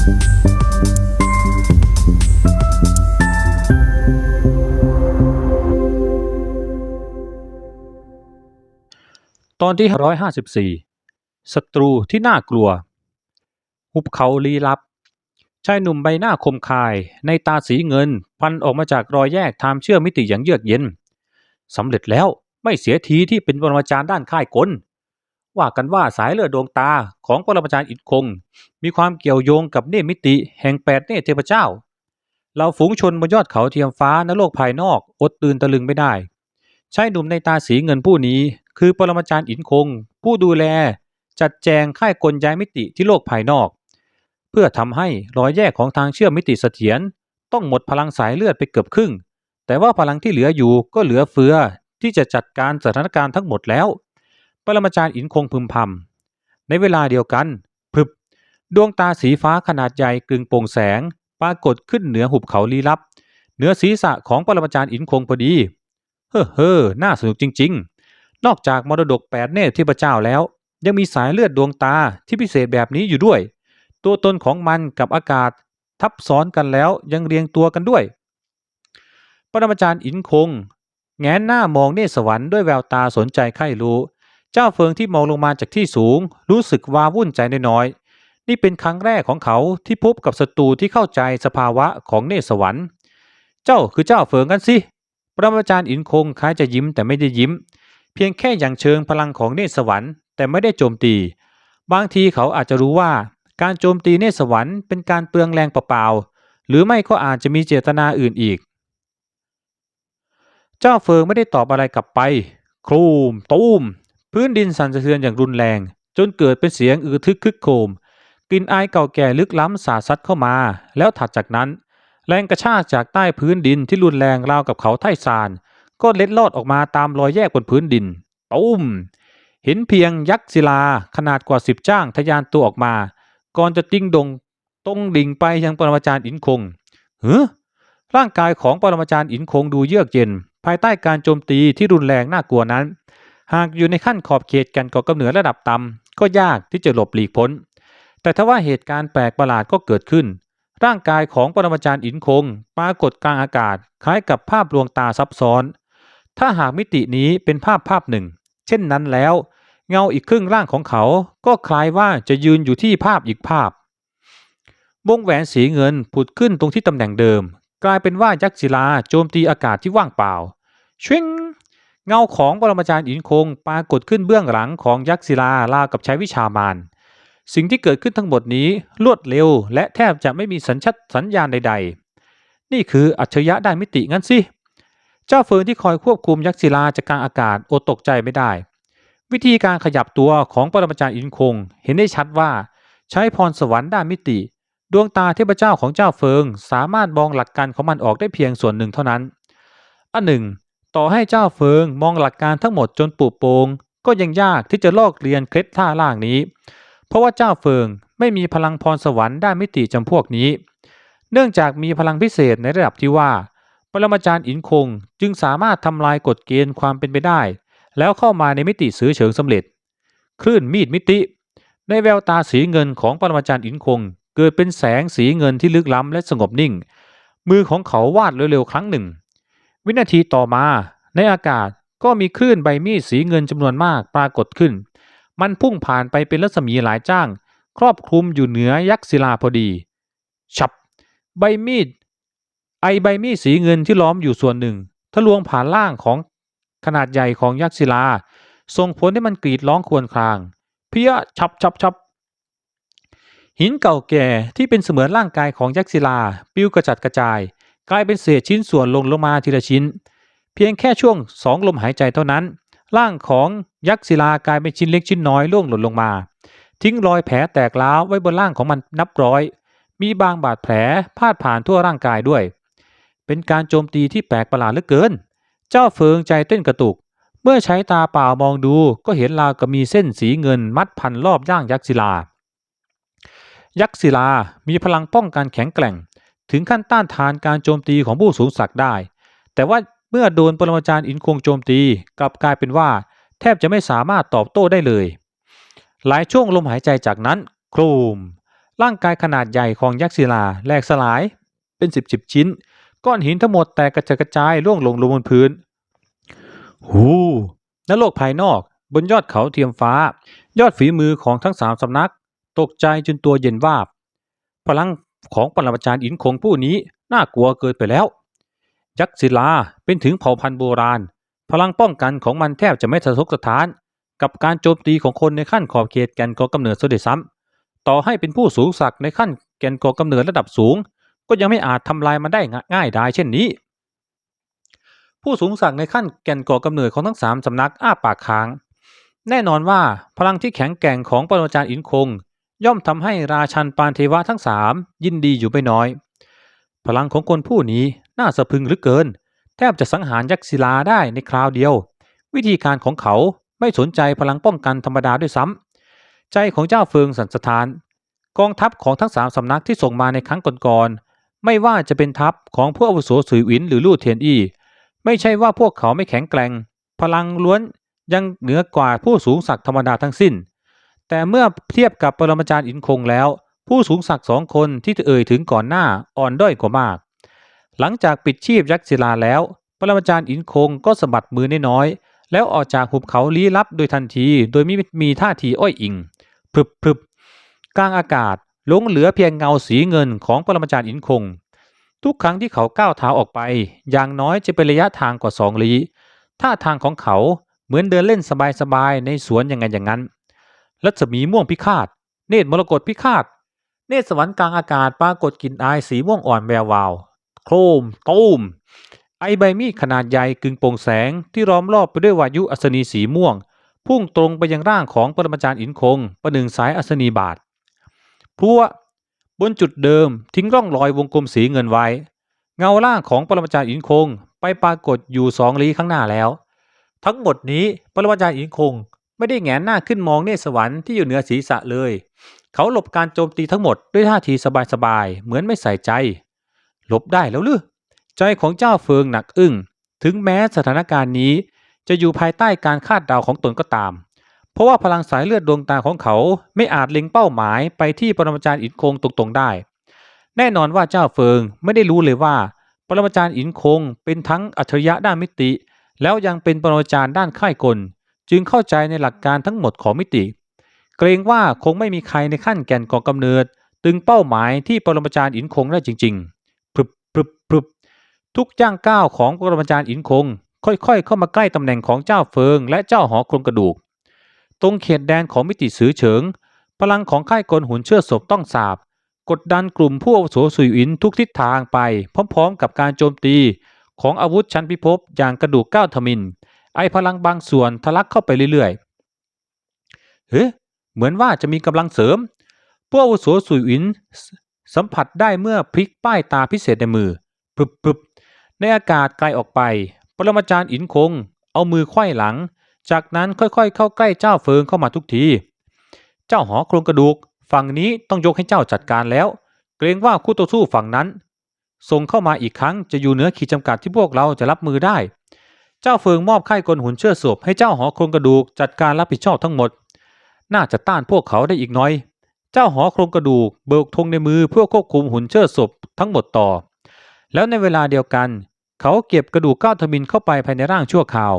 ตอนที่ 154 ศัตรูที่น่ากลัว หุบเขาลี้ลับ ชายหนุ่มใบหน้าคมคาย ในตาสีเงิน พันออกมาจากรอยแยกทามเชื่อมมิติอย่างเยือกเย็น สำเร็จแล้วไม่เสียทีที่เป็นปรมาจารย์ด้านค่ายกล ว่ากันว่าสายเลือดดวงตาของปรมาจารย์อินคง มีความเกี่ยวโยงกับเนมิติ แห่งแปดเนเทพเจ้า เราฝูงชนบนยอดเขาเทียมฟ้าณโลกภายนอกอดตื่นตะลึงไม่ได้ชายหนุ่มในตาสีเงินผู้นี้ คือปรมาจารย์อินคง ผู้ดูแล จัดแจงค่ายกลย้ายมิติที่โลกภายนอก เพื่อทำให้รอยแยกของทางเชื่อมมิติเสถียรต้องหมดพลังสายเลือดไปเกือบครึ่ง แต่ว่าพลังที่เหลืออยู่ก็เหลือเฟือที่จะจัดการสถานการณ์ทั้งหมดแล้ว ปรมาจารย์อินคงพึมพำในเวลาเดียวกันพรึบดวงตาสีฟ้าขนาดใหญ่กึ่งโปร่งแสง ปรากฏขึ้นเหนือหุบเขาลี้ลับ เหนือศีรษะของปรมาจารย์อินคงพอดี เฮ้อเฮ้อน่าสนุกจริง ๆ นอกจากมรดกแปดเนตรที่พระเจ้าแล้ว ยังมีสายเลือดดวงตาที่พิเศษแบบนี้อยู่ด้วย ตัวตนของมันกับอากาศทับซ้อนกันแล้วยังเรียงตัวกันด้วย ปรมาจารย์อินคง แงนหน้ามองเนสวรรค์ด้วยแววตาสนใจใคร่รู้ เจ้าเฟิงที่มองลงมาจากที่สูง รู้สึกวาวุ่นใจน้อยๆนี่เป็นครั้งแรกของเขาที่พบกับศัตรูที่เข้าใจสภาวะของเนสวรรค์ เจ้าคือเจ้าเฟิงกันสิปรมาจารย์อินคงคล้ายจะยิ้มแต่ไม่ได้ยิ้ม เพียงแค่อย่างเชิงพลังของเนสวรรค์แต่ไม่ได้โจมตี บางทีเขาอาจจะรู้ว่า การโจมตีเนสวรรค์เป็นการเปลืองแรงเปล่าๆหรือไม่ก็อาจจะมีเจตนาอื่นอีก เจ้าเฟิงไม่ได้ตอบอะไรกลับไป ครูม ตูม พื้นดินสั่นสะเทือนอย่างรุนแรง จนเกิดเป็นเสียงอือทึกคึกโครมกลิ่นอายเก่าแก่ลึกล้ำสาดซัดเข้ามา แล้วถัดจากนั้น แรงกระชากจากใต้พื้นดินที่รุนแรงราวกับเขาไทซาน ก็เล็ดลอดออกมาตามรอยแยกบนพื้นดินตุ้มเห็นเพียงยักษ์ศิลาขนาดกว่าสิบจ้างทะยานตัวออกมา ก่อนจะติ้งดงตรงดิ่งไปยังปรมาจารย์อินคงเฮ้อร่างกายของปรมาจารย์อินคงดูเยือกเย็น ภายใต้การโจมตีที่รุนแรงน่ากลัวนั้น หากอยู่ในขั้นขอบเขตกันก่อกำเนิดระดับต่ำก็ยากที่จะหลบหลีกพ้น แต่ถ้าว่าเหตุการณ์แปลกประหลาดก็เกิดขึ้น ร่างกายของปรมาจารย์อินคง ปรากฏกลางอากาศ คล้ายกับภาพลวงตาซับซ้อน ถ้าหากมิตินี้เป็นภาพภาพหนึ่ง เช่นนั้นแล้ว เงาอีกครึ่งร่างของเขา ก็คล้ายว่าจะยืนอยู่ที่ภาพอีกภาพ วงแหวนสีเงินผุดขึ้นตรงที่ตำแหน่งเดิม กลายเป็นว่ายักษ์ศิลาโจมตีอากาศที่ว่างเปล่าชิง เงาของปรมาจารย์อินคงปรากฏขึ้นเบื้องหลังของยักษ์ศิลารากับใช้วิชามารสิ่งที่เกิดขึ้นทั้งหมดนี้รวดเร็ว และแทบจะไม่มีสัญชัดสัญญาณใด ๆ นี่คืออัจฉริยะด้านมิติงั้นสิ เจ้าเฟิร์นที่คอยควบคุมยักษ์ศิลาจากกลางอากาศอดตกใจไม่ได้ วิธีการขยับตัวของปรมาจารย์อินคง เห็นได้ชัดว่าใช้พรสวรรค์ด้านมิติ ดวงตาเทพเจ้าของเจ้าเฟิง สามารถมองหลักการของมันออกได้เพียงส่วนหนึ่งเท่านั้น อันหนึ่ง ต่อให้เจ้าเฟิงมองหลักการทั้งหมดจนปุโปงก็ยังยากที่จะลอกเรียนเคล็ดท่าล่างนี้ เพราะว่าเจ้าเฟิงไม่มีพลังพรสวรรค์ด้านมิติจำพวกนี้ เนื่องจากมีพลังพิเศษในระดับที่ว่า ปรมาจารย์อินคงจึงสามารถทำลายกฎเกณฑ์ความเป็นไปได้ แล้วเข้ามาในมิติซื้อเฉิงสำเร็จ คลื่นมีดมิติ ในแววตาสีเงินของปรมาจารย์อินคง เกิดเป็นแสงสีเงินที่ลึกล้ำและสงบนิ่ง มือของเขาวาดเร็วๆครั้งหนึ่ง วินาทีต่อมา ในอากาศก็มีคลื่นใบมีดสีเงินจำนวนมากปรากฏขึ้น มันพุ่งผ่านไปเป็นรัศมีหลายจ้าง ครอบคลุมอยู่เหนือยักษ์ศิลาพอดี ฉับ ใบมีด ไอใบมีดสีเงินที่ล้อมอยู่ส่วนหนึ่งทะลวงผ่านล่างของขนาดใหญ่ของยักษ์ศิลาส่งผลให้มันกรีดร้องครวญคราง เพี้ยฉับฉับฉับหินเก่าแก่ที่เป็นเสมือนร่างกายของยักษ์ศิลาปลิวกระจัดกระจาย กลายเป็นเศษชิ้นส่วนลงลงมาทีละชิ้น เพียงแค่ช่วงสองลมหายใจเท่านั้น ร่างของยักษ์ศิลากลายเป็นชิ้นเล็กชิ้นน้อยล่วงหล่นลงมา ทิ้งรอยแผลแตกร้าวไว้บนร่างของมันนับร้อย มีบางบาดแผลพาดผ่านทั่วร่างกายด้วย เป็นการโจมตีที่แปลกประหลาดเหลือเกิน เจ้าเฟิงใจเต้นกระตุก เมื่อใช้ตาเปล่ามองดูก็เห็นราวกับมีเส้นสีเงินมัดพันรอบย่างยักษ์ศิลายักษ์ศิลามีพลังป้องกันแข็งแกร่ง ถึงขั้นต้านทานการโจมตีของผู้สูงศักดิ์ได้ แต่ว่าเมื่อโดนปรมาจารย์อินคงโจมตีกลับกลายเป็นว่า แทบจะไม่สามารถตอบโต้ได้เลย หลายช่วงลมหายใจจากนั้นโครมร่างกายขนาดใหญ่ของยักษ์ศิลาแหลกสลายเป็นสิบสิบชิ้น ก้อนหินทั้งหมดแตกกระจายกระจายร่วงลงลงบนพื้น หูนโลกภายนอกบนยอดเขาเทียมฟ้า ยอดฝีมือของทั้งสามสำนัก ตกใจจนตัวเย็นวาบ พลัง ของปรมาจารย์อินคงผู้นี้น่ากลัวเกินไปแล้ว ยักษ์ศิลาเป็นถึงเผ่าพันธุ์โบราณ พลังป้องกันของมันแทบจะไม่สะทกสถาน กับการโจมตีของคนในขั้นขอบเขตแก่นกอกำเนิดเสด็จซ้ำต่อให้เป็นผู้สูงศักดิ์ในขั้นแก่นกอกำเนิดระดับสูง ก็ยังไม่อาจทำลายมันได้ง่ายดายเช่นนี้ ผู้สูงศักดิ์ในขั้นแก่นกอกำเนิดของทั้งสามสำนักอ้าปากค้าง แน่นอนว่าพลังที่แข็งแกร่งของปรมาจารย์อินคง ย่อมทำให้ราชันปานเทวะทั้งสามยินดีอยู่ไม่น้อย พลังของคนผู้นี้น่าสะพึงเหลือเกิน แทบจะสังหารยักษ์ศิลาได้ในคราวเดียว วิธีการของเขาไม่สนใจพลังป้องกันธรรมดาด้วยซ้ำใจของเจ้าเฟิงสันสถาน กองทัพของทั้งสามสำนักที่ส่งมาในครั้งก่อนๆไม่ว่าจะเป็นทัพของผู้อาวุโสสุยอินหรือลู่เทียนอี้ไม่ใช่ว่าพวกเขาไม่แข็งแกร่ง พลังล้วนยังเหนือกว่าผู้สูงศักดิ์ธรรมดาทั้งสิ้น แต่เมื่อเทียบกับปรมาจารย์อินคงแล้ว ผู้สูงศักดิ์สองคนที่เอ่ยถึงก่อนหน้าอ่อนด้อยกว่ามาก หลังจากปิดชีพยักษ์ศิลาแล้ว ปรมาจารย์อินคงก็สะบัดมือน้อยๆแล้วออกจากหุบเขาลี้ลับโดยทันที โดยไม่มีท่าทีอ้อยอิงพรึบพรึบกลางอากาศหลงเหลือเพียงเงาสีเงินของปรมาจารย์อินคง ทุกครั้งที่เขาก้าวเท้าออกไป อย่างน้อยจะเป็นระยะทางกว่าสองลี้ท่าทางของเขาเหมือนเดินเล่นสบายๆในสวนอย่างไงอย่างนั้น รัศมีม่วงพิฆาต เนตรมรกตพิฆาต เนตรสวรรค์กลางอากาศปรากฏกลิ่นอายสีม่วงอ่อนแวววาว โครมตูมไอใบมีดขนาดใหญ่กึ่งโปร่งแสงที่ล้อมรอบไปด้วยวายุอัศนีสีม่วง พุ่งตรงไปยังร่างของปรมาจารย์อินคง ประหนึ่งสายอัศนีบาทพัวบนจุดเดิมทิ้งร่องรอยวงกลมสีเงินไว้ เงาร่างของปรมาจารย์อินคง ไปปรากฏอยู่สองลี้ข้างหน้าแล้ว ทั้งหมดนี้ปรมาจารย์อินคง ไม่ได้แงนหน้าขึ้นมองเนตรสวรรค์ที่อยู่เหนือศีรษะเลย เขาหลบการโจมตีทั้งหมดด้วยท่าทีสบายๆเหมือนไม่ใส่ใจ หลบได้แล้วหรือใจของเจ้าเฟิงหนักอึ้งถึงแม้สถานการณ์นี้จะอยู่ภายใต้การคาดเดาของตนก็ตาม เพราะว่าพลังสายเลือดดวงตาของเขาไม่อาจเล็งเป้าหมายไปที่ปรมาจารย์อินคงตรงๆได้ แน่นอนว่าเจ้าเฟิงไม่ได้รู้เลยว่า ปรมาจารย์อินคงเป็นทั้งอัจฉริยะด้านมิติ แล้วยังเป็นปรมาจารย์ด้านค่ายกล จึงเข้าใจในหลักการทั้งหมดของมิติ เกรงว่าคงไม่มีใครในขั้นแก่นก่อกำเนิด ตึงเป้าหมายที่ปรมาจารย์อินคงได้จริงๆพรึบพรึบพรึบทุกย่างก้าวของปรมาจารย์อินคง ค่อยๆ เข้ามาใกล้ตำแหน่งของเจ้าเฟิง และเจ้าหอโครงกระดูก ตรงเขตแดนของมิติสือเฉิง พลังของค่ายกลหุ่นเชื่อศพต้องสาบกดดันกลุ่มผู้อาวุโสสุยอินทุกทิศทางไป พร้อมๆ กับการโจมตีของอาวุธชั้นพิภพอย่างกระดูกก้าวทมิน ไอพลังบางส่วนทะลักเข้าไปเรื่อยๆ เฮ้เหมือนว่าจะมีกำลังเสริมผู้อาวุโสสุยอินสัมผัสได้เมื่อพลิกป้ายตาพิเศษในมือปึบปึบในอากาศไกลออกไป ปรมาจารย์อินคง เอามือไขว้หลัง จากนั้นค่อยๆ เข้าใกล้เจ้าเฟิงเข้ามาทุกที เจ้าหอโครงกระดูก ฝั่งนี้ต้องยกให้เจ้าจัดการแล้ว เกรงว่าคู่ต่อสู้ฝั่งนั้นส่งเข้ามาอีกครั้งจะอยู่เหนือขีดจำกัดที่พวกเราจะรับมือได้ เจ้าเฟิงมอบค่กลหุ่นเชื่อศพให้เจ้าหอโครงกระดูกจัดการรับผิดชอบทั้งหมด น่าจะต้านพวกเขาได้อีกน้อย เจ้าหอโครงกระดูกเบิกธงในมือเพื่อควบคุมหุ่นเชิดศพทั้งหมดต่อ แล้วในเวลาเดียวกัน เขาเก็บกระดูกเก้าทมินเข้าไปภายในร่างชั่วคราว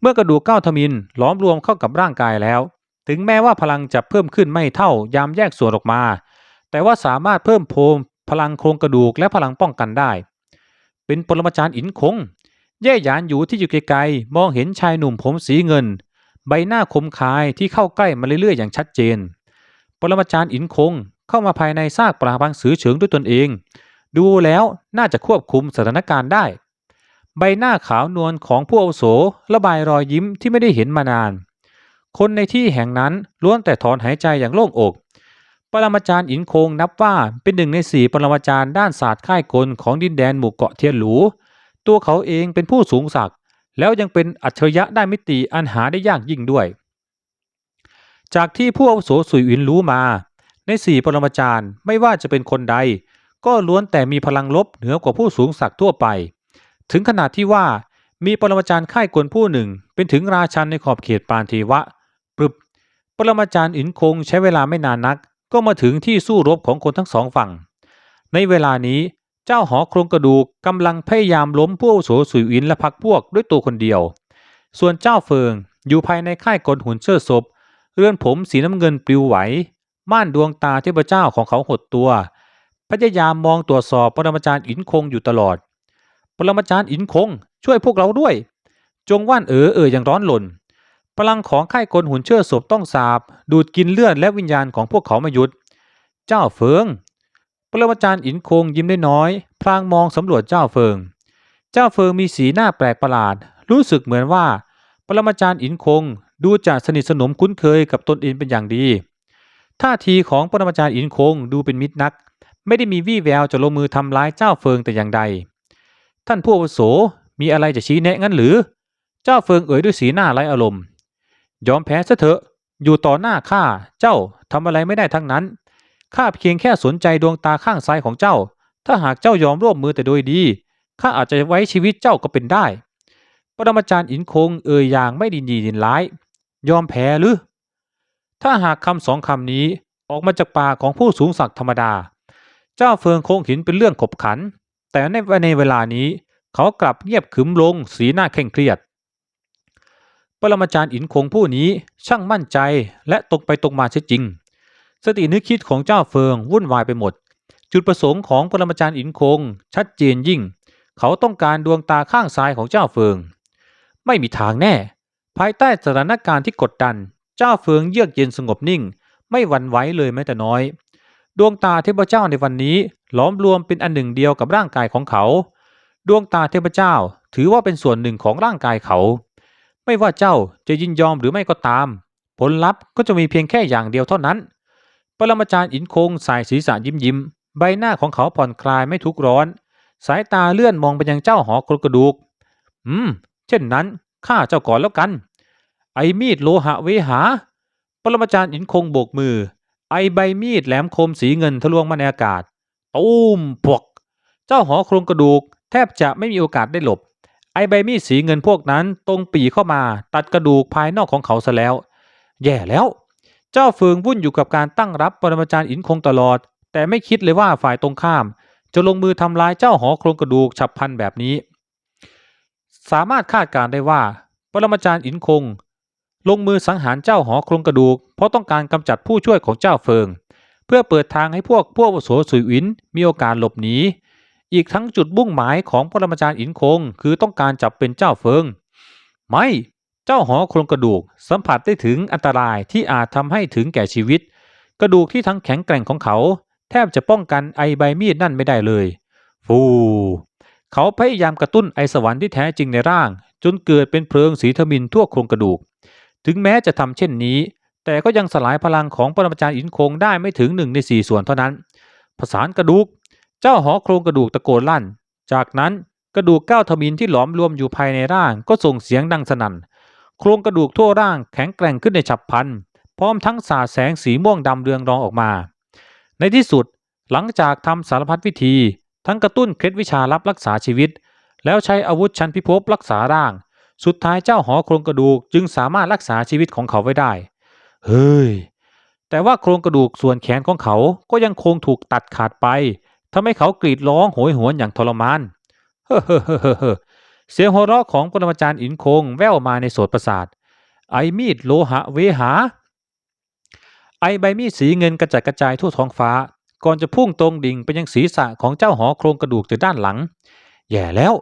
เมื่อกระดูกเก้าทมินหลอมรวมเข้ากับร่างกายแล้ว ถึงแม้ว่าพลังจะเพิ่มขึ้นไม่เท่ายามแยกส่วนออกมา แต่ว่าสามารถเพิ่มโพมพลังโครงกระดูกและพลังป้องกันได้ เป็นปรมาจารย์อินคง แย่หยานอยู่ที่อยู่ไกลๆมองเห็นชายหนุ่มผมสีเงิน ใบหน้าคมคายที่เข้าใกล้มาเรื่อยๆอย่างชัดเจน ปรมาจารย์อินคงเข้ามาภายในซากปราบังสือเฉิงด้วยตนเอง ดูแล้วน่าจะควบคุมสถานการณ์ได้ ใบหน้าขาวนวลของผู้อาวุโสระบายรอยยิ้มที่ไม่ได้เห็นมานาน คนในที่แห่งนั้นล้วนแต่ถอนหายใจอย่างโล่งอกปรมาจารย์อินคงนับว่าเป็นหนึ่งในสี่ปรมาจารย์ด้านศาสตร์ค่ายกลของดินแดนหมู่เกาะเทียนหลู ตัวเขาเองเป็นผู้สูงศักดิ์แล้วยังเป็นอัจฉริยะได้มิติอันหาได้ยากยิ่งด้วย จากที่ผู้อาวุโสสุยอินรู้มา ในสี่ปรมาจารย์ไม่ว่าจะเป็นคนใด ก็ล้วนแต่มีพลังลบเหนือกว่าผู้สูงศักดิ์ทั่วไป ถึงขนาดที่ว่ามีปรมาจารย์ค่ายกลผู้หนึ่ง เป็นถึงราชันในขอบเขตปานเทวะปรึบปรมาจารย์อินคงใช้เวลาไม่นานนัก ก็มาถึงที่สู้รบของคนทั้งสองฝั่ง ในเวลานี้ เจ้าหอโครงกระดูกกำลังพยายามล้มผู้อาวุโสสุยอินและพักพวกด้วยตัวคนเดียว ส่วนเจ้าเฟิงอยู่ภายในค่ายกลหุ่นเชิดศพ เรือนผมสีน้ำเงินปลิวไหว ม่านดวงตาเทพเจ้าของเขาหดตัว พยายามมองตรวจสอบปรมาจารย์อินคงอยู่ตลอด ปรมาจารย์อินคง ช่วยพวกเราด้วย จงว่านเอ๋อเอออย่างร้อนหล่นพลังของค่ายกลหุ่นเชิดศพต้องสาบ ดูดกินเลือดและวิญญาณของพวกเขาม่หยุด เจ้าเฟิง ปรมาจารย์อินคงยิ้มได้น้อย พลางมองสำรวจเจ้าเฟิง เจ้าเฟิงมีสีหน้าแปลกประหลาด รู้สึกเหมือนว่า ปรมาจารย์อินคงดูจะสนิทสนมคุ้นเคยกับตนเองเป็นอย่างดี ท่าทีของปรมาจารย์อินคงดูเป็นมิตรนัก ไม่ได้มีวี่แววจะลงมือทำร้ายเจ้าเฟิงแต่อย่างใด ท่านผู้อาวุโสมีอะไรจะชี้แนะงั้นหรือ เจ้าเฟิงเอ่ยด้วยสีหน้าไร้อารมณ์ ยอมแพ้ซะเถอะ อยู่ต่อหน้าข้า เจ้าทำอะไรไม่ได้ทั้งนั้น ข้าเพียงแค่สนใจดวงตาข้างซ้ายของเจ้า ถ้าหากเจ้ายอมร่วมมือแต่โดยดี ข้าอาจจะไว้ชีวิตเจ้าก็เป็นได้ ปรมาจารย์อินคงเอ่ยอย่างไม่ดีดีดินร้าย ยอมแพ้หรือ ถ้าหากคำสองคำนี้ออกมาจากปากของผู้สูงศักดิ์ธรรมดา เจ้าเฟิงคงห็นเป็นเรื่องขบขัน แต่ในในเวลานี้เขากลับเงียบขึมลงสีหน้าเคร่งเครียด ปรมาจารย์อินคงผู้นี้ช่างมั่นใจและตรงไปตรงมาเสียจริง สตินึกคิดของเจ้าเฟิงวุ่นวายไปหมด จุดประสงค์ของปรมาจารย์อินคง ชัดเจนยิ่ง เขาต้องการดวงตาข้างซ้ายของเจ้าเฟิง ไม่มีทางแน่ ภายใต้สถานการณ์ที่กดดัน เจ้าเฟิงเยือกเย็นสงบนิ่ง ไม่หวั่นไหวเลยแม้แต่น้อย ดวงตาเทพเจ้าในวันนี้หลอมรวมเป็นอันหนึ่งเดียวกับร่างกายของเขา ดวงตาเทพเจ้าถือว่าเป็นส่วนหนึ่งของร่างกายเขา ไม่ว่าเจ้าจะยินยอมหรือไม่ก็ตาม ผลลัพธ์ก็จะมีเพียงแค่อย่างเดียวเท่านั้น ปรมาจารย์อินคงสายศีรษะยิ้มยิ้ม ใบหน้าของเขาผ่อนคลายไม่ทุกร้อน สายตาเลื่อนมองไปยังเจ้าหอโครงกระดูก อืม เช่นนั้นข้าเจ้าก่อนแล้วกัน ไอมีดโลหะเวหา ปรมาจารย์อินคงโบกมือ ไอใบมีดแหลมคมสีเงินทะลวงมาในอากาศตูมพวก เจ้าหอโครงกระดูก แทบจะไม่มีโอกาสได้หลบ ไอใบมีดสีเงินพวกนั้นตรงปีเข้ามา ตัดกระดูกภายนอกของเขาซะแล้ว แย่แล้ว เจ้าเฟืองวุ่นอยู่กับการตั้งรับปรมาจารย์อินคงตลอด แต่ไม่คิดเลยว่าฝ่ายตรงข้าม จะลงมือทำลายเจ้าหอโครงกระดูกฉับพลันแบบนี้ สามารถคาดการได้ว่า ปรมาจารย์อินคง ลงมือสังหารเจ้าหอโครงกระดูก เพราะต้องการกำจัดผู้ช่วยของเจ้าเฟิง เพื่อเปิดทางให้พวกพวกอาวุโสสุยอินมีโอกาสหลบหนีอีกทั้งจุดมุ่งหมายของปรมาจารย์อินคง คือต้องการจับเป็นเจ้าเฟิง ไม่ เจ้าหอโครงกระดูกสัมผัสได้ถึงอันตรายที่อาจทำให้ถึงแก่ชีวิต กระดูกที่ทั้งแข็งแกร่งของเขา แทบจะป้องกันไอใบมีดนั่นไม่ได้เลย ฟูเขาพยายามกระตุ้นไอสวรรค์ที่แท้จริงในร่าง จนเกิดเป็นเพลิงสีทมินทั่วโครงกระดูก ถึงแม้จะทำเช่นนี้ แต่ก็ยังสลายพลังของปรมาจารย์อินคงได้ไม่ถึงหนึ่งในสี่ส่วนเท่านั้นผสานกระดูก เจ้าหอโครงกระดูกตะโกนลั่น จากนั้นกระดูกเก้าทมินที่หลอมรวมอยู่ภายในร่างก็ส่งเสียงดังสนั่น โครงกระดูกทั่วร่างแข็งแกร่งขึ้นในฉับพลัน พร้อมทั้งสาดแสงสีม่วงดำเรืองรองออกมา ในที่สุดหลังจากทำสารพัดวิธี ทั้งกระตุ้นเคล็ดวิชาลับรักษาชีวิต แล้วใช้อาวุธชั้นพิภพรักษาร่าง สุดท้ายเจ้าหอโครงกระดูกจึงสามารถรักษาชีวิตของเขาไว้ได้ เฮ้ย แต่ว่าโครงกระดูกส่วนแขนของเขาก็ยังคงถูกตัดขาดไปทำให้เขากรีดร้องโหยหวนอย่างทรมาน เฮ้อ เสียงหัวเราะของปรมาจารย์อินคงแว่วมาในโสตประสาท ไอมีดโลหะเวหา ไอใบมีดสีเงินกระจัดกระจายทั่วท้องฟ้า ก่อนจะพุ่งตรงดิ่งไปยังศีรษะของเจ้าหอโครงกระดูกจากด้านหลัง แย่แล้ว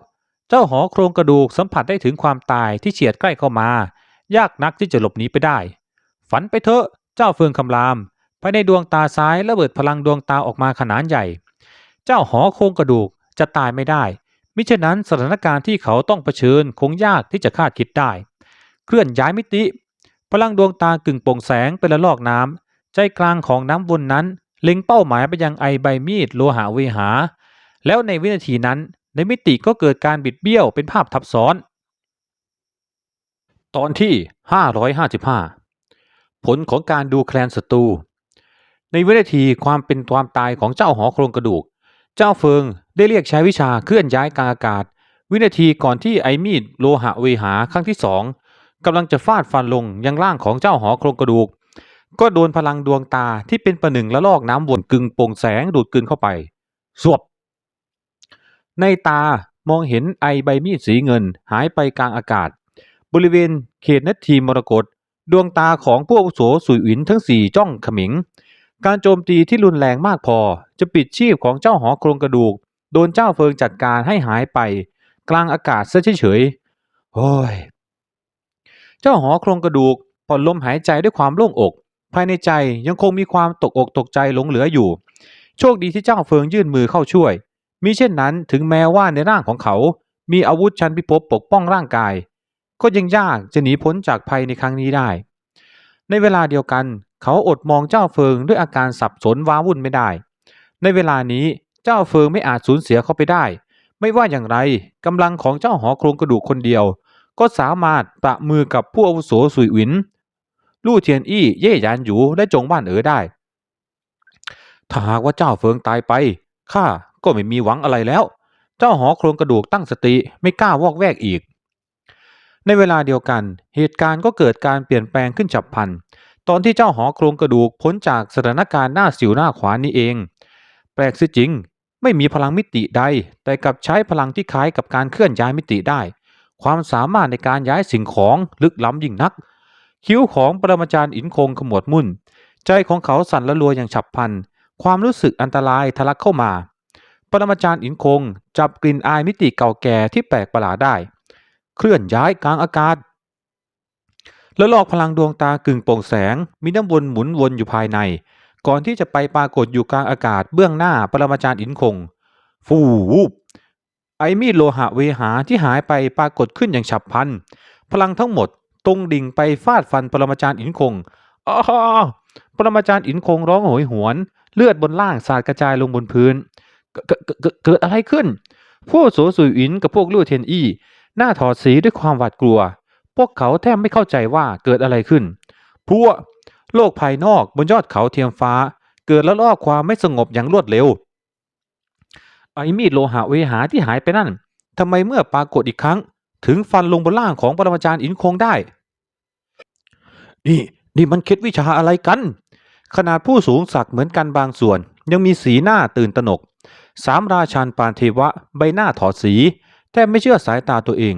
เจ้าหอโครงกระดูกสัมผัสได้ถึงความตายที่เฉียดใกล้เข้ามา ยากนักที่จะหลบหนีไปได้ ฝันไปเถอะเจ้าเฟืองคำรามภายในดวงตาซ้ายระเบิดพลังดวงตาออกมาขนาดใหญ่ เจ้าหอโครงกระดูกจะตายไม่ได้ มิฉะนั้นสถานการณ์ที่เขาต้องเผชิญคงยากที่จะคาดคิดได้ เคลื่อนย้ายมิติ พลังดวงตากึ่งโปร่งแสงเป็นละลอกน้ำใจกลางของน้ำวนนั้นเล็งเป้าหมายไปยังไอใบมีดโลหะเวหา แล้วในวินาทีนั้นในมิติก็เกิดการบิดเบี้ยวเป็นภาพทับซ้อน ตอนที่ 555 ผลของการดูแคลนศัตรูในวินาทีความเป็นความตายของเจ้าหอโครงกระดูก เจ้าเฟิง ได้เรียกใช้วิชาเคลื่อนย้ายกลางอากาศ วินาทีก่อนที่ไอมีดโลหะเวหาครั้งที่สองกำลังจะฟาดฟันลงยังร่างของเจ้าหอโครงกระดูก ก็โดนพลังดวงตาที่เป็นประหนึ่งละลอกน้ำวนกึ่งโปร่งแสงดูดกลืนเข้าไป สวบ ในตามองเห็นไอใบมีดสีเงินหายไปกลางอากาศ บริเวณเขตนัดทีมรกตดวงตาของผู้อาวุโสสุยอินทั้งสี่จ้องขมิง การโจมตีที่รุนแรงมากพอ จะปิดชีพของเจ้าหอโครงกระดูก โดนเจ้าเฟิงจัดการให้หายไป กลางอากาศซะเฉยๆโอ้ย เจ้าหอโครงกระดูกผ่อนลมหายใจด้วยความโล่งอก ภายในใจยังคงมีความตกอกตกใจหลงเหลืออยู่ โชคดีที่เจ้าเฟิงยื่นมือเข้าช่วย มิเช่นนั้นถึงแม้ว่าในร่างของเขา มีอาวุธชั้นพิภพปกป้องร่างกาย ก็ยังยากจะหนีพ้นจากภัยในครั้งนี้ได้ ในเวลาเดียวกัน เขาอดมองเจ้าเฟิงด้วยอาการสับสนว้าวุ่นไม่ได้ ในเวลานี้ เจ้าเฟิงไม่อาจสูญเสียเขาไปได้ ไม่ว่าอย่างไรกำลังของเจ้าหอโครงกระดูกคนเดียว ก็สามารถประมือกับผู้อาวุโสสุยหวินลู่เทียนอี้เย่หยานหยูและจงบ้านเอ๋อได้ ถ้าหากว่าเจ้าเฟิงตายไปข้าก็ไม่มีหวังอะไรแล้ว เจ้าหอโครงกระดูกตั้งสติไม่กล้าวอกแวกอีก ในเวลาเดียวกัน เหตุการณ์ก็เกิดการเปลี่ยนแปลงขึ้นฉับพลัน ตอนที่เจ้าหอโครงกระดูกพ้นจากสถานการณ์หน้าสิวหน้าขวานนี้เอง แปลกสิจริง ไม่มีพลังมิติใด แต่กลับใช้พลังที่คล้ายกับการเคลื่อนย้ายมิติได้ ความสามารถในการย้ายสิ่งของลึกล้ำยิ่งนัก คิ้วของปรมาจารย์อินคงขมวดมุ่น ใจของเขาสั่นละลัวอย่างฉับพลัน ความรู้สึกอันตรายทะลักเข้ามา ปรมาจารย์อินคงจับกลิ่นอายมิติเก่าแก่ที่แปลกประหลาดได้ เคลื่อนย้ายกลางอากาศแล้วลอกพลังดวงตากึ่งโปร่งแสง มีน้ำวนหมุนวนอยู่ภายใน ก่อนที่จะไปปรากฏอยู่กลางอากาศเบื้องหน้าปรมาจารย์อินคง ฟูวูบไอมีดโลหะเวหาที่หายไปปรากฏขึ้นอย่างฉับพลัน พลังทั้งหมดตรงดิ่งไปฟาดฟันปรมาจารย์อินคงอ้าปรมาจารย์อินคงร้องโหยหวน เลือดบนล่างสาดกระจายลงบนพื้นเกิดเกิดเกิดเกิดอะไรขึ้น พวกโสสุยอินกับพวกลู่เทียนอี้หน้าถอดสีด้วยความหวาดกลัว พวกเขาแทบไม่เข้าใจว่าเกิดอะไรขึ้นพวก โลกภายนอกบนยอดเขาเทียมฟ้า เกิดละลอกความไม่สงบอย่างรวดเร็วไอ้มีดโลหะเวหาที่หายไปนั่นทำไมเมื่อปรากฏอีกครั้ง ถึงฟันลงบนล่างของปรมาจารย์อินคงได้ นี่นี่มันคล็ดวิชาอะไรกัน ขนาดผู้สูงศักดิ์เหมือนกันบางส่วน ยังมีสีหน้าตื่นตระหนก สามราชันปานเทวะใบหน้าถอดสี แทบไม่เชื่อสายตาตัวเอง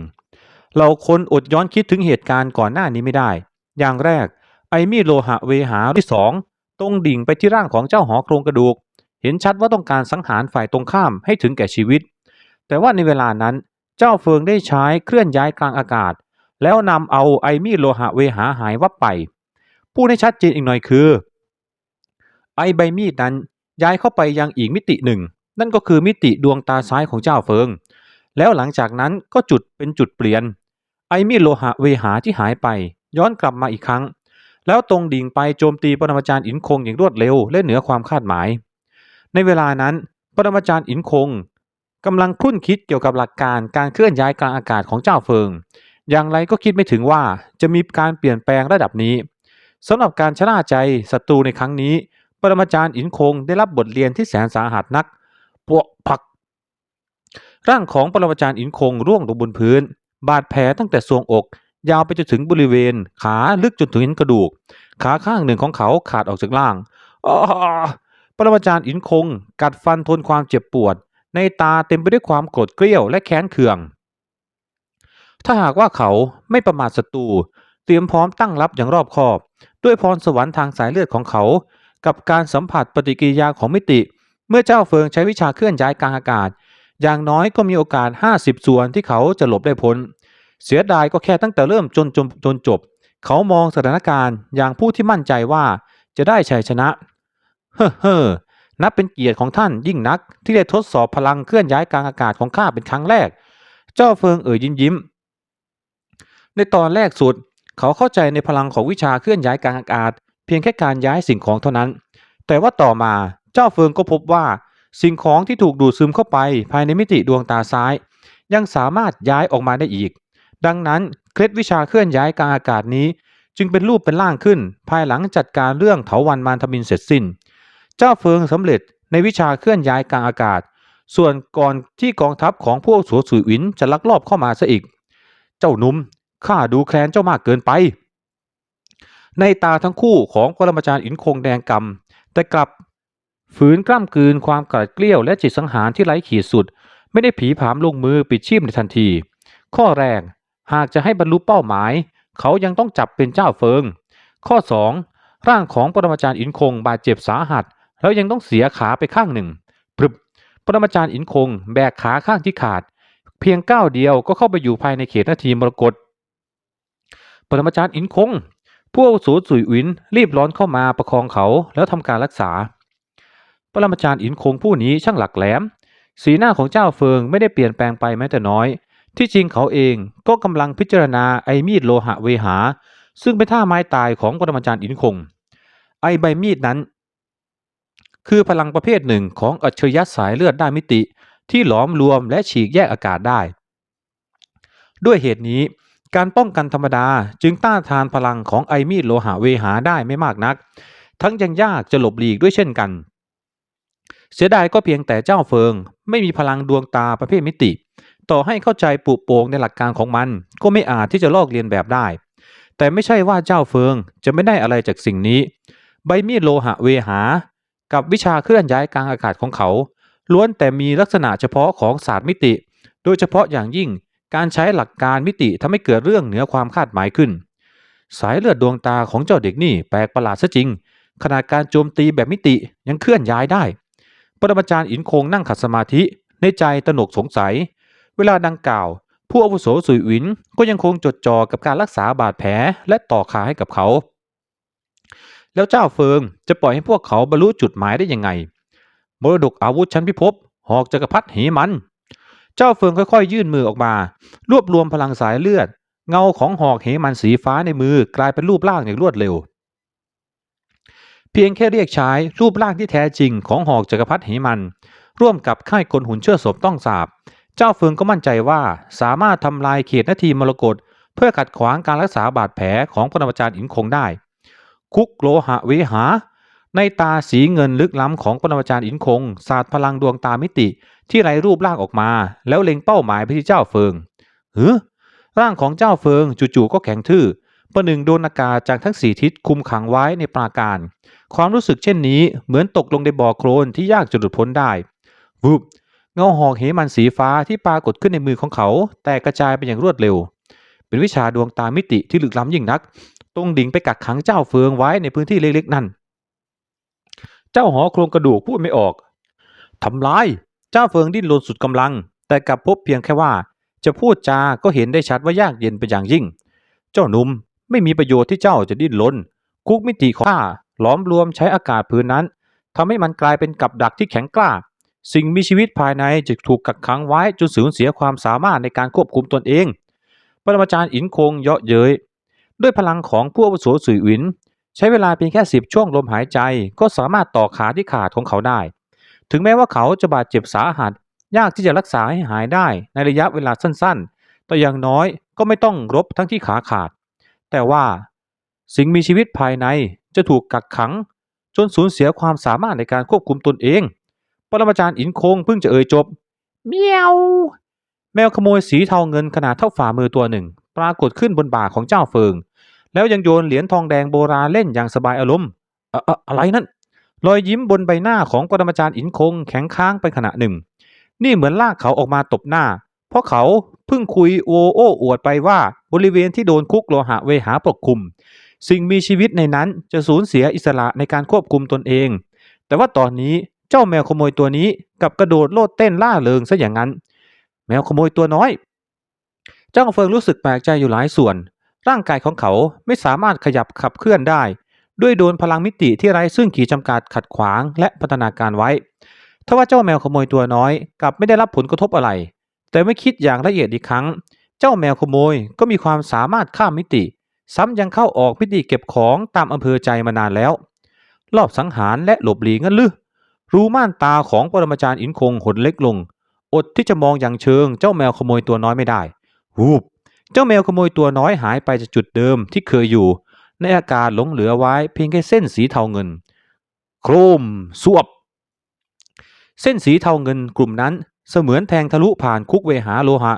เราคนอดย้อนคิดถึงเหตุการณ์ก่อนหน้านี้ไม่ได้ อย่างแรก ไอมีดโลหะเวหาที่สองตรงดิ่งไปที่ร่างของเจ้าหอโครงกระดูก เห็นชัดว่าต้องการสังหารฝ่ายตรงข้ามให้ถึงแก่ชีวิต แต่ว่าในเวลานั้นเจ้าเฟิงได้ใช้เคลื่อนย้ายกลางอากาศ แล้วนำเอาไอมีดโลหะเวหาหายวับไปพูดให้ชัดเจนอีกหน่อยคือ ไอใบมีดนั้นย้ายเข้าไปยังอีกมิติหนึ่ง นั่นก็คือมิติดวงตาซ้ายของเจ้าเฟิง แล้วหลังจากนั้นก็จุดเป็นจุดเปลี่ยน ไอมีดโลหะเวหาที่หายไป ย้อนกลับมาอีกครั้ง แล้วตรงดิ่งไปโจมตีปรมาจารย์อินคงอย่างรวดเร็วและเหนือความคาดหมาย ในเวลานั้น ปรมาจารย์อินคงกำลังครุ่นคิดเกี่ยวกับหลักการการเคลื่อนย้ายกลางอากาศของเจ้าเฟิง อย่างไรก็คิดไม่ถึงว่าจะมีการเปลี่ยนแปลงระดับนี้สำหรับการชนะใจศัตรูในครั้งนี้ ปรมาจารย์อินคงได้รับบทเรียนที่แสนสาหัสนักปวกผัก ร่างของปรมาจารย์อินคงร่วงลงบนพื้น บาดแผลตั้งแต่ทรวงอก ยาวไปจนถึงบริเวณ ขาลึกจนถึงเห็นกระดูก ขาข้างหนึ่งของเขาขาดออกจากล่างอปรมาจารย์อินคง กัดฟันทนความเจ็บปวด ในตาเต็มไปด้วยความโกรธเกรี้ยวและแค้นเคือง ถ้าหากว่าเขาไม่ประมาทศัตรูเตรียมพร้อมตั้งรับอย่างรอบคอบ ด้วยพรสวรรค์ทางสายเลือดของเขา กับการสัมผัสปฏิกิริยาของมิติ เมื่อเจ้าเฟิงใช้วิชาเคลื่อนย้ายกลางอากาศ อย่างน้อยก็มีโอกาส 50 ส่วนที่เขาจะหลบได้พ้น เสียดายก็แค่ตั้งแต่เริ่มจนจนจนจบ เขามองสถานการณ์อย่างผู้ที่มั่นใจว่าจะได้ชัยชนะ เฮ้อเฮ้อนับเป็นเกียรติของท่านยิ่งนักที่ได้ทดสอบพลังเคลื่อนย้ายกลางอากาศของข้าเป็นครั้งแรก เจ้าเฟิงเอ่ยยิ้มยิ้ม ในตอนแรกสุด เขาเข้าใจในพลังของวิชาเคลื่อนย้ายกลางอากาศ เพียงแค่การย้ายสิ่งของเท่านั้น แต่ว่าต่อมาเจ้าเฟิงก็พบว่า สิ่งของที่ถูกดูดซึมเข้าไปภายในมิติดวงตาซ้าย ยังสามารถย้ายออกมาได้อีก ดังนั้นเคล็ดวิชาเคลื่อนย้ายกลางอากาศนี้ จึงเป็นรูปเป็นร่างขึ้น ภายหลังจัดการเรื่องเถาวันมารทมินเสร็จสิ้น เจ้าเฟิงสำเร็จในวิชาเคลื่อนย้ายกลางอากาศ ส่วนก่อนที่กองทัพของพวกสัวสุยหวินจะลักลอบเข้ามาซะอีก เจ้าหนุ่มข้าดูแคลนเจ้ามากเกินไป ในตาทั้งคู่ของปรมาจารย์อินคงแดงกำแต่กลับฝืนกล้ำกลืนความกลัดเกลี้ยวและจิตสังหารที่ไร้ขีดสุด ไม่ได้ผีผามลงมือปิดชีพในทันที ข้อแรก หากจะให้บรรลุเป้าหมาย เขายังต้องจับเป็นเจ้าเฟิง ข้อ 2. ร่างของปรมาจารย์อินคงบาดเจ็บสาหัส แล้วยังต้องเสียขาไปข้างหนึ่งปรึบปรมาจารย์อินคงแบกขาข้างที่ขาด เพียงก้าวเดียวก็เข้าไปอยู่ภายในเขตนาทีมรกตปรมาจารย์อินคง ผู้อาวุโสสุยอินรีบร้อนเข้ามาประคองเขาแล้วทำการรักษา ปรมาจารย์อินคงผู้นี้ช่างหลักแหลม สีหน้าของเจ้าเฟิงไม่ได้เปลี่ยนแปลงไปแม้แต่น้อย ที่จริงเขาเองก็กำลังพิจารณาไอ้มีดโลหะเวหา ซึ่งเป็นท่าไม้ตายของปรมาจารย์อินคง ไอ้ใบมีดนั้น คือพลังประเภทหนึ่งของอัจฉริยะสายเลือดด้านมิติ ที่หลอมรวมและฉีกแยกอากาศได้ ด้วยเหตุนี้การป้องกันธรรมดาจึงต้านทานพลังของไอมีดโลหะเวหาได้ไม่มากนัก ทั้งยังยากจะหลบหลีกด้วยเช่นกัน เสียดายก็เพียงแต่เจ้าเฟิง ไม่มีพลังดวงตาประเภทมิติ ต่อให้เข้าใจปุโปงในหลักการของมัน ก็ไม่อาจที่จะลอกเลียนแบบได้ แต่ไม่ใช่ว่าเจ้าเฟิงจะไม่ได้อะไรจากสิ่งนี้ ใบมีดโลหะเวหา กับวิชาเคลื่อนย้ายกลางอากาศของเขา ล้วนแต่มีลักษณะเฉพาะของศาสตร์มิติ โดยเฉพาะอย่างยิ่งการใช้หลักการมิติทำให้เกิดเรื่องเหนือความคาดหมายขึ้น สายเลือดดวงตาของเจ้าเด็กนี่แปลกประหลาดซะจริง ขนาดการโจมตีแบบมิติยังเคลื่อนย้ายได้ ปรมาจารย์อินคงนั่งขัดสมาธิในใจตระหนกสงสัย เวลาดังกล่าว ผู้อาวุโสสุยวินก็ยังคงจดจ่อกับการรักษาบาดแผลและต่อขาให้กับเขา แล้วเจ้าเฟิงจะปล่อยให้พวกเขาบรรลุจุดหมายได้ยังไง มรดกอาวุธชั้นพิภพหอกจักรพรรดิเหมัน เจ้าเฟิงค่อยๆ ยื่นมือออกมา รวบรวมพลังสายเลือด เงาของหอกเหมันสีฟ้าในมือกลายเป็นรูปร่างอย่างรวดเร็วเพียงแค่เรียกใช้รูปร่างที่แท้จริงของหอกจักรพรรดิเหมัน ร่วมกับค่ายกลหุ่นเชื่อศพต้องสาบ เจ้าเฟิงก็มั่นใจว่าสามารถทำลายเขตนาทีมรกตเพื่อขัดขวางการรักษาบาดแผลของปรมาจารย์อินคงได้ คุกโลหะเวหา ในตาสีเงินลึกล้ำของปรมาจารย์อินคงสาดพลังดวงตามิติที่ไร้รูปร่างออกมา แล้วเล็งเป้าหมายไปที่เจ้าเฟิงเฮ้อร่างของเจ้าเฟิงจู่ๆก็แข็งทื่อประหนึ่งโดนอากาศจากทั้งสี่ทิศคุมขังไว้ในปราการ ความรู้สึกเช่นนี้เหมือนตกลงในบ่อโคลนที่ยากจะหลุดพ้นได้วูบ เงาหอกเหมันสีฟ้าที่ปรากฏขึ้นในมือของเขา แตกกระจายไปอย่างรวดเร็ว เป็นวิชาดวงตามิติที่ลึกล้ำยิ่งนักตรงดิ่งไปกักขังเจ้าเฟืองไว้ในพื้นที่เล็กๆนั่น เจ้าหอโครงกระดูกพูดไม่ออกทำร้าย เจ้าเฟืองดิ้นรนสุดกำลัง แต่กลับพบเพียงแค่ว่า จะพูดจาก็เห็นได้ชัดว่ายากเย็นเป็นอย่างยิ่ง เจ้าหนุ่มไม่มีประโยชน์ที่เจ้าจะดิ้นรนคุกมิติของข้าหลอมรวมใช้อากาศพื้นนั้นทำให้มันกลายเป็นกับดักที่แข็งกล้า สิ่งมีชีวิตภายในจะถูกกักขังไว้จนสูญเสียความสามารถในการควบคุมตนเอง ปรมาจารย์อินคงเยาะเย้ยด้วยพลังของผู้อาวุโสสุยหวินใช้เวลาเพียงแค่สิบช่วงลมหายใจก็สามารถต่อขาที่ขาดของเขาได้ ถึงแม้ว่าเขาจะบาดเจ็บสาหัส ยากที่จะรักษาให้หายได้ในระยะเวลาสั้นๆ แต่อย่างน้อยก็ไม่ต้องรบทั้งที่ขาขาด แต่ว่าสิ่งมีชีวิตภายในจะถูกกักขัง จนสูญเสียความสามารถในการควบคุมตนเอง ปรมาจารย์อินคงเพิ่งจะเอ่ยจบ เมียว แมวขโมยสีเทาเงินขนาดเท่าฝ่ามือตัวหนึ่ง ปรากฏขึ้นบนบ่าของเจ้าเฟิง แล้วยังโยนเหรียญทองแดงโบราณเล่นอย่างสบายอารมณ์อะอะอะไรนั่นรอยยิ้มบนใบหน้าของปรมาจารย์อินคงแข็งค้างไปขณะหนึ่ง นี่เหมือนลากเขาออกมาตบหน้า เพราะเขาเพิ่งคุยโอโอ้อวดไปว่าบริเวณที่โดนคุกโลหะเวหาปกคลุม สิ่งมีชีวิตในนั้นจะสูญเสียอิสระในการควบคุมตนเอง แต่ว่าตอนนี้ เจ้าแมวขโมยตัวนี้กับกระโดดโลดเต้นล่าเริงซะอย่างนั้น แมวขโมยตัวน้อย เจ้าเฟิงรู้สึกแปลกใจอยู่หลายส่วน ร่างกายของเขาไม่สามารถขยับขับเคลื่อนได้ ด้วยโดนพลังมิติที่ไร้ซึ่งขีดจำกัดขัดขวางและพัฒนาการไว้ทว่าเจ้าแมวขโมยตัวน้อยกลับไม่ได้รับผลกระทบอะไร แต่ไม่คิดอย่างละเอียดอีกครั้ง เจ้าแมวขโมยก็มีความสามารถข้ามมิติ ซ้ำยังเข้าออกมิติเก็บของตามอำเภอใจมานานแล้ว รอบสังหารและหลบหลีงั้นหรือ รูม่านตาของปรมาจารย์อินคงหดเล็กลง อดที่จะมองอย่างเชิงเจ้าแมวขโมยตัวน้อยไม่ได้หูบเจ้าแมวขโมยตัวน้อยหายไปจากจุดเดิมที่เคยอยู่ ในอากาศหลงเหลือไว้เพียงแค่เส้นสีเทาเงิน โครมสวบ เส้นสีเทาเงินกลุ่มนั้นเสมือนแทงทะลุผ่านคุกเวหาโลหะ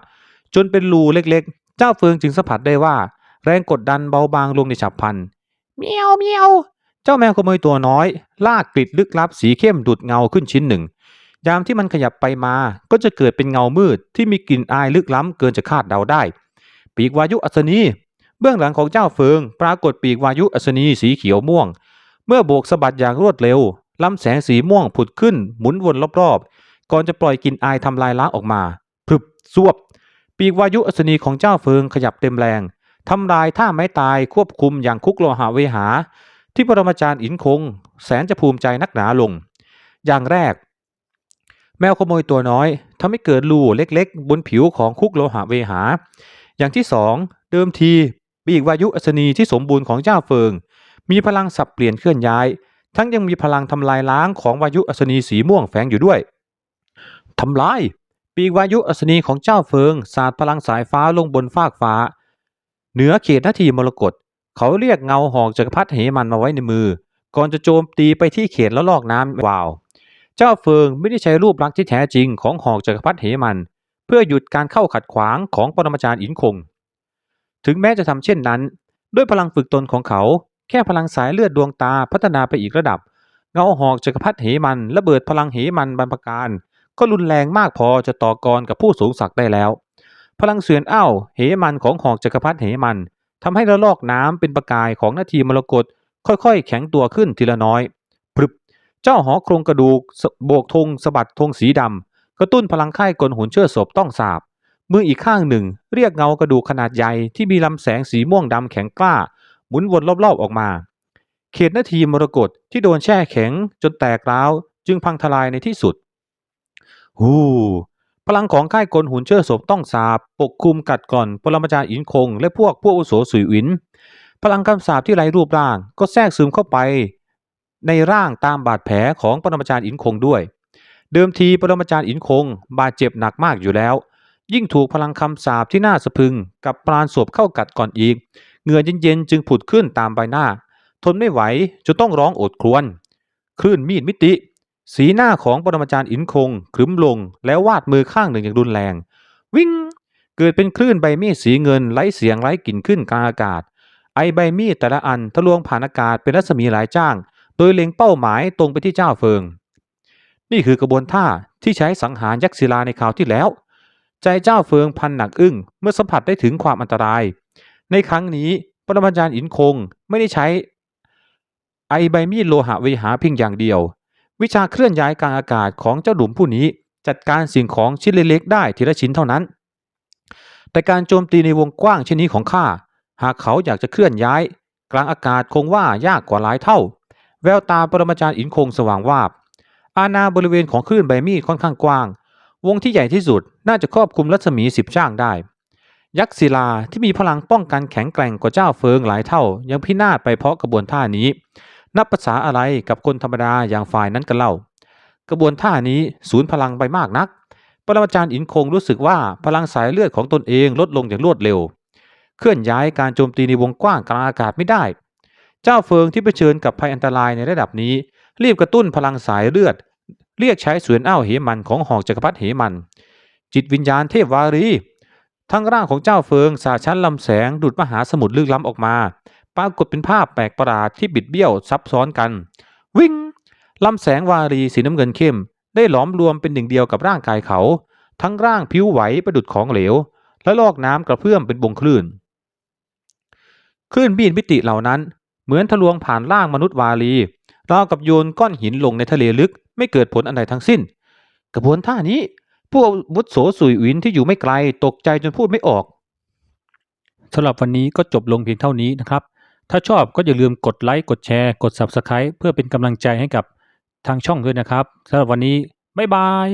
จนเป็นรูเล็กๆ เจ้าเฟืองจึงสัมผัสได้ว่า แรงกดดันเบาบางลงในฉับพลันเมียวเมียว จ้าแมวขโมยตัวน้อย ลากกริดลึกลับสีเข้มดูดเงาขึ้นชิ้นหนึ่ง ยามที่มันขยับไปมาก็จะเกิดเป็นเงามืดที่มีกลิ่นอายลึกล้ำเกินจะคาดเดาได้ ปีกวายุอัศนี เบื้องหลังของเจ้าเฟิง ปรากฏปีกวายุอัศนีสีเขียวม่วง เมื่อโบกสะบัดอย่างรวดเร็วลำแสงสีม่วงผุดขึ้นหมุนวนรอบๆ ก่อนจะปล่อยกลิ่นอายทำลายล้างออกมาพรึบซวบ ปีกวายุอัศนีของเจ้าเฟิงขยับเต็มแรงทำลายท่าไม้ตายควบคุมอย่างคุกโลหะเวหา ที่ปรมาจารย์อินคง แสนจะภูมิใจนักหนาลง อย่างแรก แมวขโมยตัวน้อยทำให้เกิดรูเล็กๆ บนผิวของคุกโลหะเวหา อย่างที่สองเดิมทีปีกวายุอัศนีที่สมบูรณ์ของเจ้าเฟิง มีพลังสับเปลี่ยนเคลื่อนย้าย ทั้งยังมีพลังทำลายล้างของวายุอัศนีสีม่วงแฝงอยู่ด้วยทำลาย ปีกวายุอัศนีของเจ้าเฟิง สาดพลังสายฟ้าลงบนฟากฟ้า เหนือเขตนาทีมรกต เขาเรียกเงาหอกจักรพรรดิเหมันมาไว้ในมือ ก่อนจะโจมตีไปที่เขตแล้วลอกน้ำวาว เจ้าเฟิงไม่ได้ใช้รูปลักษณ์ที่แท้จริงของหอกจักรพรรดิเหมัน เพื่อหยุดการเข้าขัดขวางของปรมาจารย์อินคง ถึงแม้จะทำเช่นนั้น ด้วยพลังฝึกตนของเขา แค่พลังสายเลือดดวงตาพัฒนาไปอีกระดับ เงาหอกจักรพรรดิเหมันระเบิดพลังเหมันบรรพการ ก็รุนแรงมากพอจะต่อกรกับผู้สูงศักดิ์ได้แล้ว พลังเสือนอ้าวเหมันของหอกจักรพรรดิเหมัน ทำให้ระลอกน้ำเป็นประกายของนาทีมรกตค่อยๆ แข็งตัวขึ้นทีละน้อยพรึบเจ้าหอโครงกระดูกโบกธงสะบัดธงสีดำกระตุ้นพลังค่ายกลหุนเชิดศพต้องสาบมืออีกข้างหนึ่ง เรียกเงากระดูกขนาดใหญ่ที่มีลำแสงสีม่วงดำแข็งกล้า หมุนวนรอบๆออกมา เขตนาทีมรกตที่โดนแช่แข็งจนแตกร้าว จึงพังทลายในที่สุดฮู พลังของค่ายกลหุนเชิดศพต้องสาบปกคลุมกัดก่อนปรมาจารย์อินคง และพวกผู้อุโสสุยวิน พลังคำสาบที่ไร้รูปร่าง ก็แทรกซึมเข้าไป ในร่างตามบาดแผลของปรมาจารย์อินคงด้วย เดิมทีปรมาจารย์อินคง บาดเจ็บหนักมากอยู่แล้ว ยิ่งถูกพลังคำสาบที่น่าสะพึง กับปราณศพเข้ากัดก่อนอีกเหงื่อเย็นๆจึงผุดขึ้นตามใบหน้า ทนไม่ไหวจนต้องร้องโอดครวญคลื่นมีดมิติ สีหน้าของปรมาจารย์อินคงครึ้มลงแล้ววาดมือข้างหนึ่งอย่างรุนแรง วิ่งเกิดเป็นคลื่นใบมีดสีเงินไร้เสียงไร้กลิ่นขึ้นกลางอากาศ ไอใบมีดแต่ละอันทะลวงผ่านอากาศเป็นรัศมีหลายจ้าง โดยเล็งเป้าหมายตรงไปที่เจ้าเฟิง นี่คือกระบวนท่าที่ใช้สังหารยักษ์ศิลาในคราวที่แล้ว ใจเจ้าเฟิงพันหนักอึ้งเมื่อสัมผัสได้ถึงความอันตราย ในครั้งนี้ปรมาจารย์อินคงไม่ได้ใช้ไอใบมีดโลหะเวหาเพียงอย่างเดียว วิชาเคลื่อนย้ายกลางอากาศของเจ้าหลุมผู้นี้ จัดการสิ่งของชิ้นเล็กๆได้ทีละชิ้นเท่านั้น แต่การโจมตีในวงกว้างเช่นนี้ของข้าหากเขาอยากจะเคลื่อนย้าย กลางอากาศคงว่ายากกว่าหลายเท่า แววตาปรมาจารย์อินคงสว่างวาบ อาณาบริเวณของคลื่นใบมีดค่อนข้างกว้าง วงที่ใหญ่ที่สุดน่าจะครอบคลุมรัศมีสิบช่างได้ ยักษ์ศิลาที่มีพลังป้องกันแข็งแกร่งกว่าเจ้าเฟิงหลายเท่า ยังพินาศไปเพราะกระบวนท่านี้ นับภาษาอะไรกับคนธรรมดาอย่างฝ่ายนั้นกันเล่า กระบวนท่านี้สูญพลังไปมากนัก ปรมาจารย์อินคงรู้สึกว่าพลังสายเลือดของตนเองลดลงอย่างรวดเร็ว เคลื่อนย้ายการโจมตีในวงกว้างกลางอากาศไม่ได้ เจ้าเฟิงที่เผชิญกับภัยอันตรายในระดับนี้ รีบกระตุ้นพลังสายเลือด เรียกใช้สวนอ้าวเหมันของหอกจักรพรรดิเหมัน จิตวิญญาณเทพวารีทั้งร่างของเจ้าเฟิงสาชั้นลำแสงดูดมหาสมุทรลึกล้ำออกมา ปรากฏเป็นภาพแปลกประหลาดที่บิดเบี้ยวซับซ้อนกัน วิ่งลำแสงวารีสีน้ำเงินเข้ม ได้หลอมรวมเป็นหนึ่งเดียวกับร่างกายเขา ทั้งร่างผิวไหวประดุดของเหลว และลอกน้ำกระเพื่อมเป็นวงคลื่น คลื่นบีนมิติเหล่านั้นเหมือนทะลวงผ่านร่างมนุษย์วารีราวกับโยนก้อนหินลงในทะเลลึกไม่เกิดผลอันใดทั้งสิ้น กระบวนท่านี้พวกวุฒโสสุยวินที่อยู่ไม่ไกลตกใจจนพูดไม่ออกสำหรับวันนี้ก็จบลงเพียงเท่านี้นะครับ ถ้าชอบก็อย่าลืมกดไลค์ กดแชร์ กด Subscribe เพื่อเป็นกำลังใจให้กับทางช่องด้วยนะครับสำหรับวันนี้ บ๊ายบาย